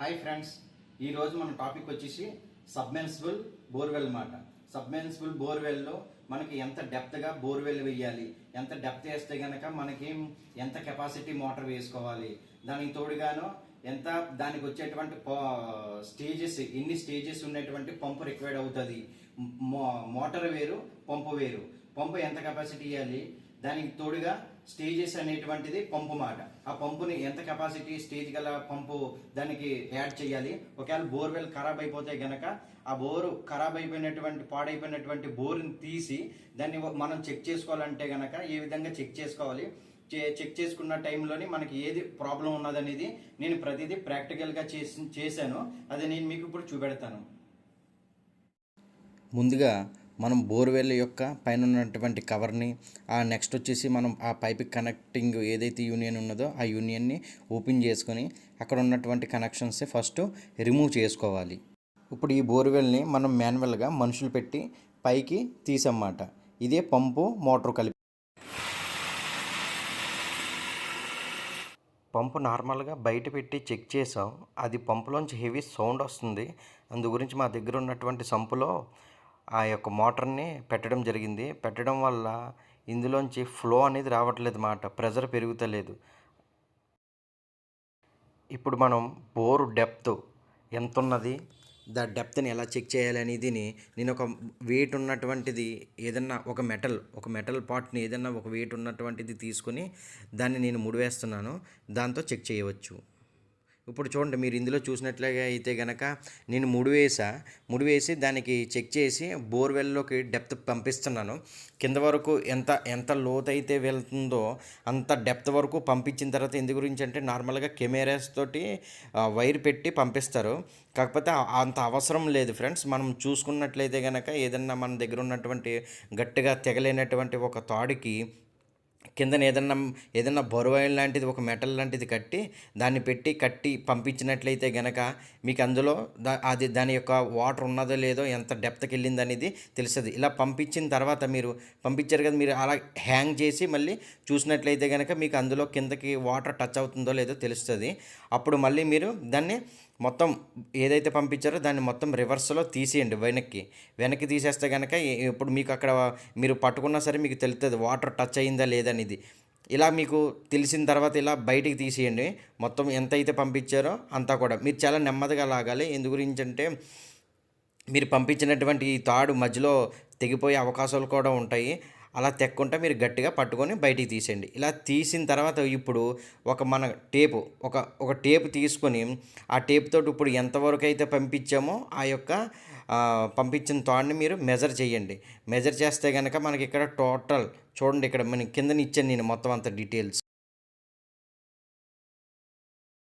Hi friends ఈరోజు మన topic వచ్చేసి సబ్మెన్సిబుల్ బోర్వెల్ మాట. సబ్మెన్సిబుల్ బోర్వెల్లో మనకి ఎంత డెప్త్గా బోర్వెల్ వేయాలి ఎంత డెప్త్ వేస్తే కనుక మనకి ఎంత కెపాసిటీ మోటార్ వేసుకోవాలి? దానికి తోడుగాను ఎంత దానికి వచ్చేటువంటి స్టేజెస్ ఎన్ని స్టేజెస్ ఉన్నటువంటి పంపు రిక్వైర్డ్ అవుతుంది? మో- మోటార్ వేరు పంపు వేరు. పంపు ఎంత కెపాసిటీ ఇవ్వాలి దానికి తోడుగా స్టేజెస్ అనేటువంటిది పంపు మాట. ఆ పంపుని ఎంత కెపాసిటీ స్టేజ్ గల పంపు దానికి యాడ్ చేయాలి? ఒకవేళ బోర్వెల్ ఖరాబ్ అయిపోతే గనక ఆ బోరు ఖరాబ్ అయిపోయినటువంటి పాడైపోయినటువంటి బోర్ని తీసి దాన్ని మనం చెక్ చేసుకోవాలంటే గనక ఏ విధంగా చెక్ చేసుకోవాలి? చెక్ చేసుకున్న టైంలోని మనకి ఏది ప్రాబ్లం ఉన్నదనేది నేను ప్రతిదీ ప్రాక్టికల్గా చేసి చేశాను. అది నేను మీకు ఇప్పుడు చూపెడతాను. ముందుగా మనం బోర్వెల్ యొక్క పైన ఉన్నటువంటి కవర్ని ఆ నెక్స్ట్ వచ్చేసి మనం ఆ పైప్ కనెక్టింగ్ ఏదైతే యూనియన్ ఉన్నదో ఆ యూనియన్ని ఓపెన్ చేసుకొని అక్కడ ఉన్నటువంటి కనెక్షన్స్ ఫస్ట్ రిమూవ్ చేసుకోవాలి. ఇప్పుడు ఈ బోర్వెల్ని మనం మాన్యువల్గా మనుషులు పెట్టి పైకి తీసన్నమాట. ఇదే పంపు మోటార్ కలిపి. పంపు నార్మల్గా బయట పెట్టి చెక్ చేసాం. అది పంపులోంచి హెవీ సౌండ్ వస్తుంది. అందు గురించి మా దగ్గర ఉన్నటువంటి సంపులో ఆ యొక్క మోటార్ని పెట్టడం జరిగింది. పెట్టడం వల్ల ఇందులోంచి ఫ్లో అనేది రావట్లేదు మాట. ప్రెజర్ పెరుగుతలేదు. ఇప్పుడు మనం బోరు డెప్త్ ఎంత ఉన్నది దా డెప్త్ని ఎలా చెక్ చేయాలి అనేది నేను ఒక వెయిట్ ఉన్నటువంటిది ఏదన్నా ఒక మెటల్ ఒక మెటల్ పార్ట్ని ఏదన్నా ఒక వెయిట్ ఉన్నటువంటిది తీసుకొని దాన్ని నేను ముడివేస్తున్నాను. దాంతో చెక్ చేయవచ్చు. ఇప్పుడు చూడండి మీరు ఇందులో చూసినట్లుగా అయితే గనక నేను ముడి వేసాను ముడి వేసి దానికి చెక్ చేసి బోర్వెల్లోకి డెప్త్ పంపిస్తున్నాను. కింద వరకు ఎంత ఎంత లోతు అయితే వెళ్తుందో అంత డెప్త్ వరకు పంపించిన తర్వాత ఎందు గురించి అంటే నార్మల్గా కెమెరాస్ తోటి వైర్ పెట్టి పంపిస్తారు. కాకపోతే అంత అవసరం లేదు ఫ్రెండ్స్. మనం చూసుకున్నట్లయితే కనుక ఏదన్నా మన దగ్గర ఉన్నటువంటి గట్టిగా తెగలేనటువంటి ఒక తాడుకి కిందన ఏదన్నా ఏదన్నా బొరవాయిల్ లాంటిది ఒక మెటల్ లాంటిది కట్టి దాన్ని పెట్టి కట్టి పంపించినట్లయితే గనక మీకు అందులో దా అది దాని యొక్క వాటర్ ఉన్నదో లేదో ఎంత డెప్త్కి వెళ్ళింది అనేది తెలుస్తుంది. ఇలా పంపించిన తర్వాత మీరు పంపించారు కదా మీరు అలా హ్యాంగ్ చేసి మళ్ళీ చూసినట్లయితే కనుక మీకు అందులో కిందకి వాటర్ టచ్ అవుతుందో లేదో తెలుస్తుంది. అప్పుడు మళ్ళీ మీరు దాన్ని మొత్తం ఏదైతే పంపించారో దాన్ని మొత్తం రివర్స్లో తీసేయండి వెనక్కి. వెనక్కి తీసేస్తే కనుక ఇప్పుడు మీకు అక్కడ మీరు పట్టుకున్నా సరే మీకు తెలుస్తుంది వాటర్ టచ్ అయిందా లేదనేది ఇలా మీకు తెలిసిన తర్వాత ఇలా బయటికి తీసేయండి. మొత్తం ఎంత అయితే పంపించారో అంతా కూడా. మీరు చాలా నెమ్మదిగా లాగాలి. ఎందు గురించి అంటే మీరు పంపించినటువంటి ఈ తాడు మధ్యలో తెగిపోయే అవకాశాలు కూడా ఉంటాయి. అలా తెక్కుంటే మీరు గట్టిగా పట్టుకొని బయటికి తీసేయండి. ఇలా తీసిన తర్వాత ఇప్పుడు ఒక మన టేపు ఒక ఒక టేపు తీసుకొని ఆ టేప్ తోటి ఇప్పుడు ఎంతవరకు అయితే పంపించామో ఆ యొక్క పంపించిన తాడుని మీరు మెజర్ చేయండి. మెజర్ చేస్తే కనుక మనకి ఇక్కడ టోటల్ చూడండి ఇక్కడ మన కింద ఇచ్చాను నేను మొత్తం అంత డీటెయిల్స్